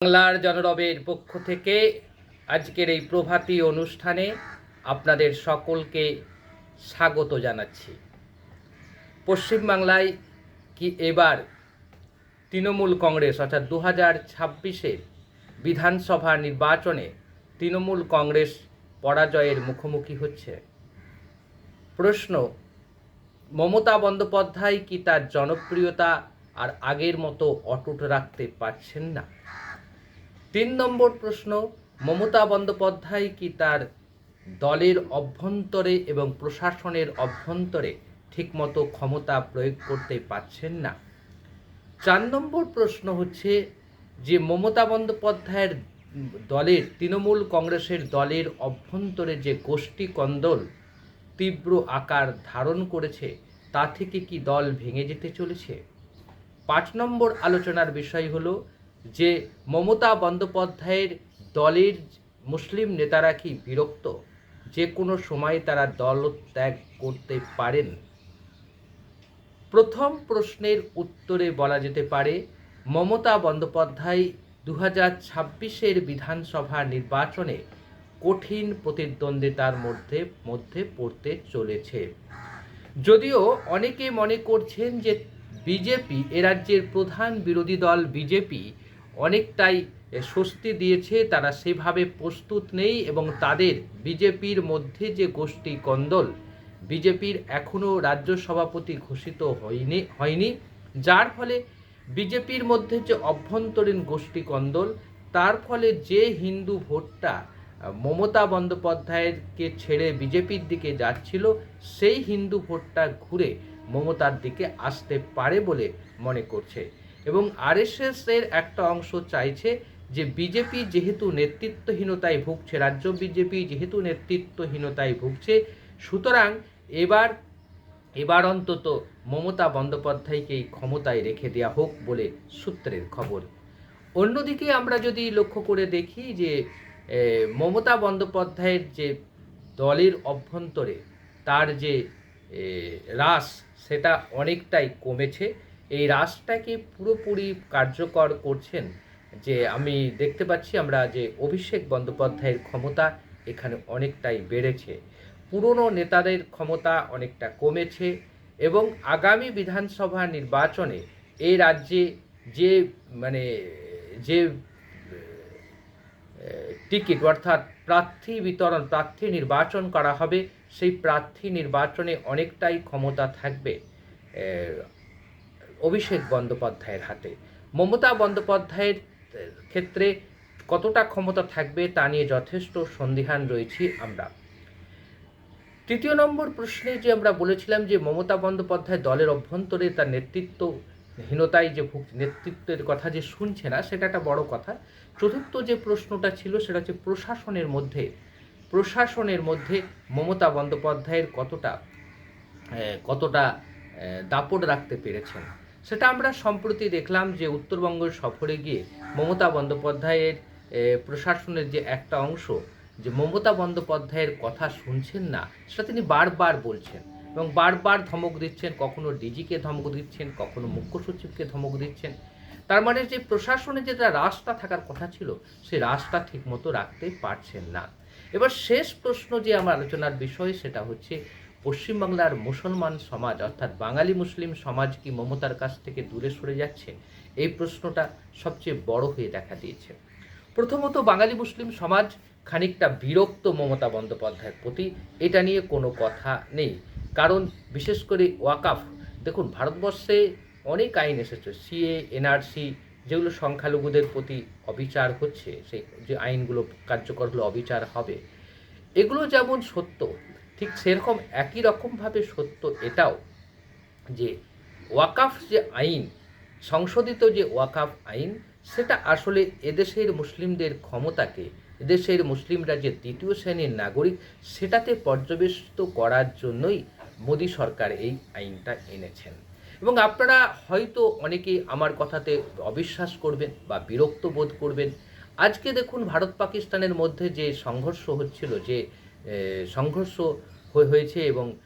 বাংলার জনরবের পক্ষ থেকে আজকের এই প্রভাতী অনুষ্ঠানে আপনাদের সকলকে স্বাগত জানাচ্ছি। পশ্চিমবাংলায় কি এবার তৃণমূল কংগ্রেস অর্থাৎ দু হাজার ছাব্বিশের বিধানসভা নির্বাচনে তৃণমূল কংগ্রেস পরাজয়ের মুখোমুখি হচ্ছে? প্রশ্ন, মমতা বন্দ্যোপাধ্যায় কি তার জনপ্রিয়তা আর আগের মতো অটুট রাখতে পারছেন না? তিন নম্বর প্রশ্ন, মমতা বন্দ্যোপাধ্যায় কি তার দলের অভ্যন্তরে এবং প্রশাসনের অভ্যন্তরে ঠিকমতো ক্ষমতা প্রয়োগ করতে পারছেন না? চার নম্বর প্রশ্ন হচ্ছে যে, মমতা বন্দ্যোপাধ্যায়ের দলের, তৃণমূল কংগ্রেসের দলের অভ্যন্তরে যে গোষ্ঠী কন্দল তীব্র আকার ধারণ করেছে, তা থেকে কি দল ভেঙে যেতে চলেছে? পাঁচ নম্বর আলোচনার বিষয় হলো যে মমতা বন্দ্যোপাধ্যায়ের দলের মুসলিম নেতারা কি বিরক্ত? যে কোনো সময় তারা দল ত্যাগ করতে পারেন? প্রথম প্রশ্নের উত্তরে বলা যেতে পারে, মমতা বন্দ্যোপাধ্যায় দু হাজার ছাব্বিশের বিধানসভা নির্বাচনে কঠিন প্রতিদ্বন্দ্বিতার মধ্যে মধ্যে পড়তে চলেছে। যদিও অনেকে মনে করছেন যে বিজেপি, এ রাজ্যের প্রধান বিরোধী দল বিজেপি অনেকটাই স্বস্তি দিয়েছে, তারা সেভাবে প্রস্তুত নেই এবং তাদের বিজেপির মধ্যে যে গোষ্ঠী কন্দল, বিজেপির এখনও রাজ্য সভাপতি ঘোষিত হয়নি হয়নি, যার ফলে বিজেপির মধ্যে যে অভ্যন্তরীণ গোষ্ঠী কন্দল, তার ফলে যে হিন্দু ভোটটা মমতা বন্দ্যোপাধ্যায়কে ছেড়ে বিজেপির দিকে যাচ্ছিল, সেই হিন্দু ভোটটা ঘুরে মমতার দিকে আসতে পারে বলে মনে করছে। এবং আরএসএস এর একটা অংশ চাইছে যে বিজেপি যেহেতু নেতৃত্বহীনতায় ভুগছে রাজ্য বিজেপি যেহেতু নেতৃত্বহীনতায় ভুগছে সুতরাং এবার এবার অন্তত মমতা বন্দ্যোপাধ্যায়কেই ক্ষমতায় রেখে দেওয়া হোক বলে সূত্রের খবর। অন্যদিকে আমরা যদি লক্ষ্য করে দেখি যে মমতা বন্দ্যোপাধ্যায়ের যে দলের অভ্যন্তরে তার যে এ, হ্রাস সেটা অনেকটাই কমেছে। এই হ্রাসটাকে পুরোপুরি কার্যকর করছেন যে আমি দেখতে পাচ্ছি আমরা যে অভিষেক বন্দ্যোপাধ্যায়ের ক্ষমতা এখানে অনেকটাই বেড়েছে। পুরনো নেতাদের ক্ষমতা অনেকটা কমেছে এবং আগামী বিধানসভা নির্বাচনে এই রাজ্যে যে মানে যে টিকিট অর্থাৎ প্রার্থী বিতরণ, প্রার্থী নির্বাচন করা হবে, সেই প্রার্থী নির্বাচনে অনেকটাই ক্ষমতা থাকবে। অভিষেক বন্দ্যোপাধ্যায়ের হাতে। মমতা বন্দ্যোপাধ্যায়ের ক্ষেত্রে কতটা ক্ষমতা থাকবে তা নিয়ে যথেষ্ট সন্দিহান রয়েছি আমরা। তৃতীয় নম্বর প্রশ্নে যে আমরা বলেছিলাম যে মমতা বন্দ্যোপাধ্যায় দলের অভ্যন্তরে তার নেতৃত্বহীনতায় যে ভুগ নেতৃত্বের কথা যে শুনছে না, সেটা একটা বড় কথা। চতুর্থ যে প্রশ্নটা ছিল, সেটা হচ্ছে প্রশাসনের মধ্যে প্রশাসনের মধ্যে মমতা বন্দ্যোপাধ্যায়ের কতটা কতটা দাপট রাখতে পেরেছেন? সেটা আমরা সম্প্রতি দেখলাম যে উত্তরবঙ্গ সফরে গিয়ে মমতা বন্দ্যোপাধ্যায়ের প্রশাসনের যে একটা অংশ, যে মমতা বন্দ্যোপাধ্যায়ের কথা শুনছেন না, সেটা তিনি বারবার বলছেন এবং বারবার ধমক দিচ্ছেন, কখনো ডিজিকে ধমক দিচ্ছেন, কখনো মুখ্য সচিবকে ধমক দিচ্ছেন। তার মানে যে প্রশাসনে যেটা রাস্তা থাকার কথা ছিল সেই রাশটা ঠিকমতো রাখতে পারছেন না। এবার শেষ প্রশ্ন যে আমার আলোচনার বিষয়, সেটা হচ্ছে পশ্চিমবাংলার মুসলমান সমাজ, অর্থাৎ বাঙালি মুসলিম সমাজ কি মমতার কাছ থেকে দূরে সরে যাচ্ছে? এই প্রশ্নটা সবচেয়ে বড় হয়ে দেখা দিয়েছে। প্রথমত, বাঙালি মুসলিম সমাজ খানিকটা বিরক্ত মমতা বন্দ্যোপাধ্যায়ের প্রতি। এটা নিয়ে কোনো কথা নেই। কারণ, বিশেষ করে ওয়াকাফ, দেখুন, ভারতবর্ষে অনেক আইন এসেছে। সিএ, এনআরসি যেগুলো সংখ্যালঘুদের প্রতি অবিচার হচ্ছে, সেই যে আইনগুলো কার্যকর হলে অবিচার হবে। এগুলো যেমন সত্য ঠিক সেরকম একই রকমভাবে সত্য এটাও যে ওয়াকাফ যে আইন, সংশোধিত যে ওয়াকাফ আইন, সেটা আসলে এদেশের মুসলিমদের ক্ষমতাকে, এদেশের মুসলিমরা যে দ্বিতীয় শ্রেণির নাগরিক, সেটাতে পর্যবেসিত করার জন্যই মোদী সরকার এই আইনটা এনেছেন। এবং আপনারা হয়তো অনেকেই আমার কথাতে অবিশ্বাস করবেন বা বিরক্ত বোধ করবেন। আজকে দেখুন ভারত পাকিস্তানের মধ্যে যে সংঘর্ষ হচ্ছিল যে সংঘর্ষ হয়ে- হয়েছে এবং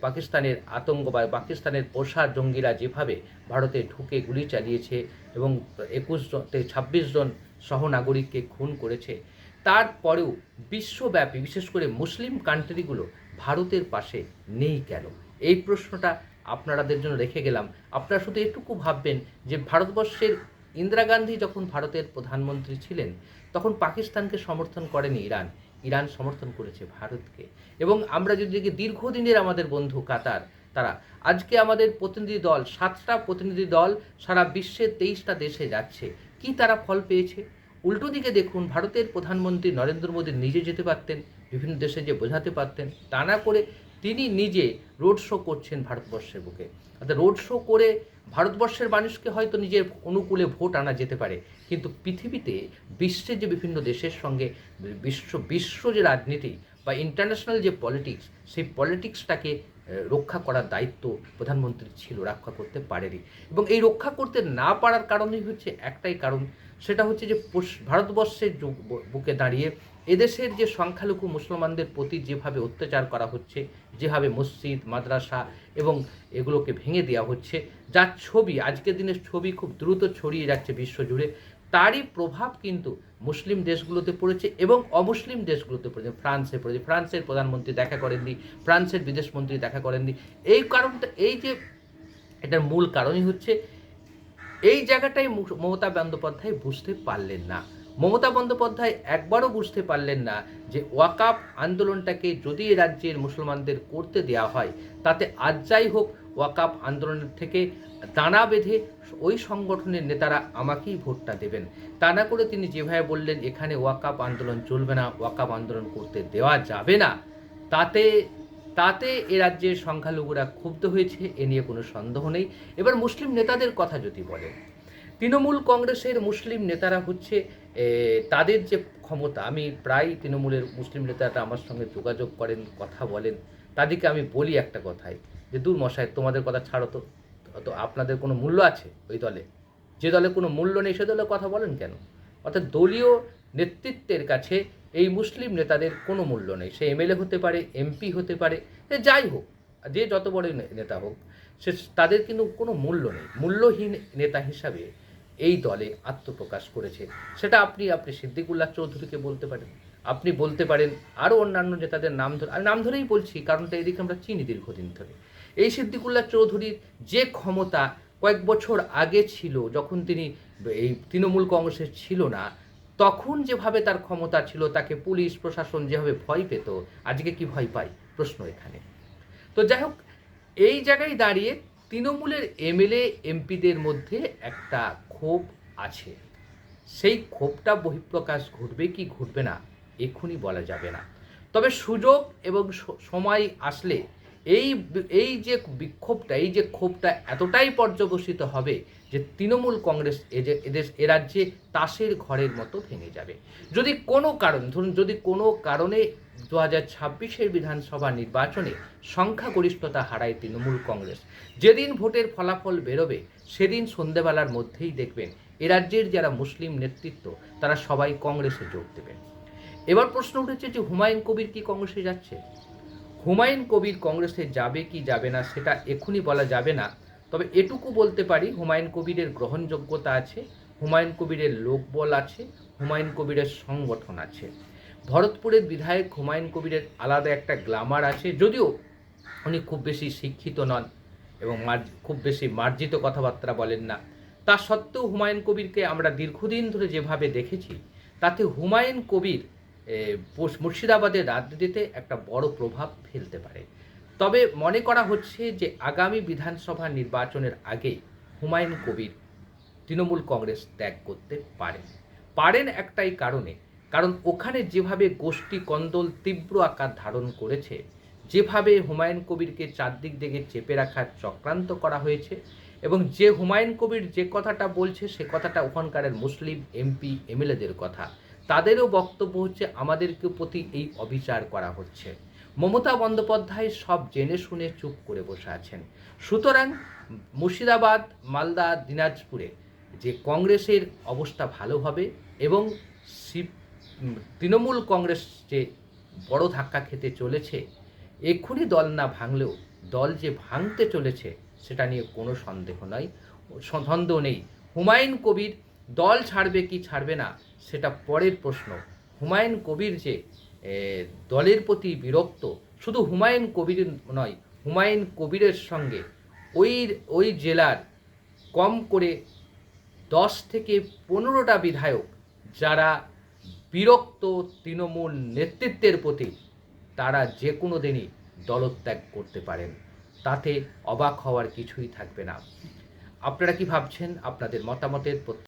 পাকিস্তানের আতঙ্কবাদ পাকিস্তানের পোষা জঙ্গিরা যেভাবে ভারতে ঢুকে গুলি চালিয়েছে এবং একুশ জন ছাব্বিশ জন সহনাগরিককে খুন করেছে তারপরেও বিশ্বব্যাপী, বিশেষ করে মুসলিম কান্ট্রিগুলো ভারতের পাশে নেই কেন? এই প্রশ্নটা আপনারাদের জন্য রেখে গেলাম। আপনারা শুধু এটুকু ভাববেন যে ভারতবর্ষের ইন্দিরা গান্ধী যখন ভারতের প্রধানমন্ত্রী ছিলেন, তখন পাকিস্তানকে সমর্থন করেনি ইরান। ইরান সমর্থন করেছে ভারতকে। এবং আমরা যদি দেখি, দীর্ঘদিনের আমাদের বন্ধু কাতার, তারা আজকে আমাদের প্রতিনিধি দল, সাতটা প্রতিনিধি দল সারা বিশ্বের তেইশটা দেশে যাচ্ছে। কি তারা ফল পেয়েছে? উল্টো দিকে দেখুন, ভারতের প্রধানমন্ত্রী নরেন্দ্র মোদী নিজে যেতে পারতেন, বিভিন্ন দেশে যে বোঝাতে পারতেন, তা না করে তিনি নিজে রোড শো করছেন ভারতবর্ষের বুকে। অর্থাৎ রোড শো করে ভারতবর্ষের মানুষকে হয়তো নিজের অনুকূলে ভোট আনা যেতে পারে, কিন্তু পৃথিবীতে বিশ্বের যে বিভিন্ন দেশের সঙ্গে বিশ্ব বিশ্ব যে রাজনীতি বা ইন্টারন্যাশনাল যে পলিটিক্স সেই পলিটিক্সটাকে রক্ষা করার দায়িত্ব প্রধানমন্ত্রী ছিল, রক্ষা করতে পারেনি। এবং এই রক্ষা করতে না পারার কারণই হচ্ছে একটাই কারণ, সেটা হচ্ছে যে ভারতবর্ষের বুকে দাঁড়িয়ে এদেশের যে সংখ্যালঘু মুসলমানদের প্রতি যেভাবে অত্যাচার করা হচ্ছে, যেভাবে মসজিদ, মাদ্রাসা এবং এগুলোকে ভেঙে দেওয়া হচ্ছে, যার ছবি, আজকের দিনের ছবি খুব দ্রুত ছড়িয়ে যাচ্ছে বিশ্বজুড়ে তারই প্রভাব কিন্তু মুসলিম দেশগুলোতে পড়েছে এবং অমুসলিম দেশগুলোতে পড়েছে, ফ্রান্সে পড়েছে। ফ্রান্সের প্রধানমন্ত্রী দেখা করেননি, ফ্রান্সের বিদেশমন্ত্রী দেখা করেননি। এই কারণটা, এই যে এটার মূল কারণই হচ্ছে, এই জায়গাটাই মমতা বন্দ্যোপাধ্যায় বুঝতে পারলেন না। মমতা বন্দ্যোপাধ্যায় একবারও বুঝতে পারলেন না যে ওয়াকাপ আন্দোলনটাকে যদি রাজ্যের মুসলমানদের করতে দেওয়া হয়, তাতে আজ যাই হোক ওয়াকাপ আন্দোলনের থেকে দানা বেঁধে ওই সংগঠনের নেতারা আমাকেই ভোটটা দেবেন। তা না করে তিনি যেভাবে বললেন, এখানে ওয়াকাপ আন্দোলন চলবে না, ওয়াকাপ আন্দোলন করতে দেওয়া যাবে না। তাতে তাতে এ রাজ্যের সংখ্যালঘুরা ক্ষুব্ধ হয়েছে, এ নিয়ে কোনো সন্দেহ নেই। এবার মুসলিম নেতাদের কথা যদি বলেন। তৃণমূল কংগ্রেসের মুসলিম নেতারা হচ্ছে তাদের যে ক্ষমতা, আমি প্রায় তৃণমূলের মুসলিম নেতারা আমার সঙ্গে যোগাযোগ করেন, কথা বলেন। তাদেরকে আমি বলি একটা কথাই, যে দূর মশাই, তোমাদের কথা ছাড়ো তো। তো আপনাদের কোনো মূল্য আছে ওই দলে? যে দলে কোনো মূল্য নেই, সে দলে কথা বলেন কেন? অর্থাৎ দলীয় নেতৃত্বের কাছে এই মুসলিম নেতাদের কোনো মূল্য নেই। সে এমএলএ হতে পারে, এমপি হতে পারে, সে যাই হোক, যে যত বড় নেতা হোক, সে, তাদের কিন্তু কোনো মূল্য নেই। মূল্যহীন নেতা হিসাবে এই দলে আত্মপ্রকাশ করেছে। সেটা আপনি আপনি সিদ্দিকুল্লাহ চৌধুরীকে বলতে পারেন। আপনি বলতে পারেন আরও অন্যান্য নেতাদের নাম ধরে, আর নাম ধরেই বলছি, কারণটা এদিকে আমরা চিনি দীর্ঘদিন ধরে। এই সিদ্দিকুল্লাহ চৌধুরীর যে ক্ষমতা কয়েক বছর আগে ছিল, যখন তিনি এই তৃণমূল কংগ্রেসের ছিল না, তখন যেভাবে তার ক্ষমতা ছিল, তাকে পুলিশ, প্রশাসন যেভাবে ভয় পেত, আজকে কি ভয় পায় প্রশ্ন এখানে। তো যাই হোক, এই জায়গায় দাঁড়িয়ে তৃণমূলের এমএলএ, এমপিদের মধ্যে একটা ক্ষোভ আছে। সেই ক্ষোভটা বহিঃপ্রকাশ ঘটবে কি ঘটবে না এক্ষুনি বলা যাবে না। তবে সুযোগ এবং সময় আসলে এই এই যে বিক্ষোভটা, এই যে ক্ষোভটা এতটাই পর্যবসিত হবে যে তৃণমূল কংগ্রেস এদেশ এ রাজ্যে তাসের ঘরের মতো ভেঙে যাবে। যদি কোনো কারণ, ধরুন যদি কোনো কারণে দু হাজার ছাব্বিশের বিধানসভা নির্বাচনে সংখ্যাগরিষ্ঠতা হারায় তৃণমূল কংগ্রেস, যেদিন ভোটের ফলাফল বেরোবে, সেদিন সন্ধেবেলার মধ্যেই দেখবেন এ রাজ্যের যারা মুসলিম নেতৃত্ব, তারা সবাই কংগ্রেসে যোগ দেবেন। এবার প্রশ্ন উঠেছে যে হুমায়ুন কবির কি কংগ্রেসে যাচ্ছে? হুমায়ুন কবির কংগ্রেসে যাবে কি যাবে না সেটা এক্ষুনি বলা যাবে না। তবে এটুকু বলতে পারি, হুমায়ুন কবিরের গ্রহণযোগ্যতা আছে, হুমায়ুন কবিরের লোকবল আছে, হুমায়ুন কবিরের সংগঠন আছে। ভরতপুরের বিধায়ক হুমায়ুন কবিরের আলাদা একটা গ্লামার আছে, যদিও উনি খুব বেশি শিক্ষিত নন এবং খুব বেশি মার্জিত কথাবার্তা বলেন না। তা সত্ত্বেও হুমায়ুন কবিরকে আমরা দীর্ঘদিন ধরে যেভাবে দেখেছি, তাতে হুমায়ুন কবির মুর্শিদাবাদের রাজনীতিতে একটা বড় প্রভাব ফেলতে পারে। তবে মনে করা হচ্ছে যে আগামী বিধানসভা নির্বাচনের আগে হুমায়ুন কবির তৃণমূল কংগ্রেস ত্যাগ করতে পারেন। পারেন একটাই কারণে, কারণ ওখানে যেভাবে গোষ্ঠী কন্দল তীব্র আকার ধারণ করেছে, যেভাবে হুমায়ুন কবিরকে চারদিক দিকে চেপে রাখার চক্রান্ত করা হয়েছে এবং যে হুমায়ুন কবির যে কথাটা বলছে, সে কথাটা ওখানকারের মুসলিম এমপি, এমএলএদের কথা। তাদেরও বক্তব্য হচ্ছে, আমাদেরকে প্রতি এই অবিচার করা হচ্ছে। মমতা বন্দ্যোপাধ্যায় সব জেনে শুনে চুপ করে বসে আছেন। সুতরাং মুর্শিদাবাদ, মালদা, দিনাজপুরে যে কংগ্রেসের অবস্থা ভালো হবে এবং তৃণমূল কংগ্রেস যে বড় ধাক্কা খেতে চলেছে, এক্ষুনি দল না ভাঙলেও, দল যে ভাঙতে চলেছে, সেটা নিয়ে কোনো সন্দেহ নয়, সন্দেহ নেই। হুমায়ুন কবির দল ছাড়বে কি ছাড়বে না, সেটা পরের প্রশ্ন। হুমায়ুন কবির যে দলের প্রতি বিরক্ত, শুধু হুমায়ুন কবির নয়, হুমায়ুন কবিরের সঙ্গে ওই ওই জেলার কম করে দশ থেকে পনেরোটা বিধায়ক যারা বিরক্ত তৃণমূল নেতৃত্বের প্রতি, তারা যে কোনো দিনই দলত্যাগ করতে পারেন। তাতে অবাক হওয়ার কিছুই থাকবে না। আপনারা কি ভাবছেন? আপনাদের মতামতের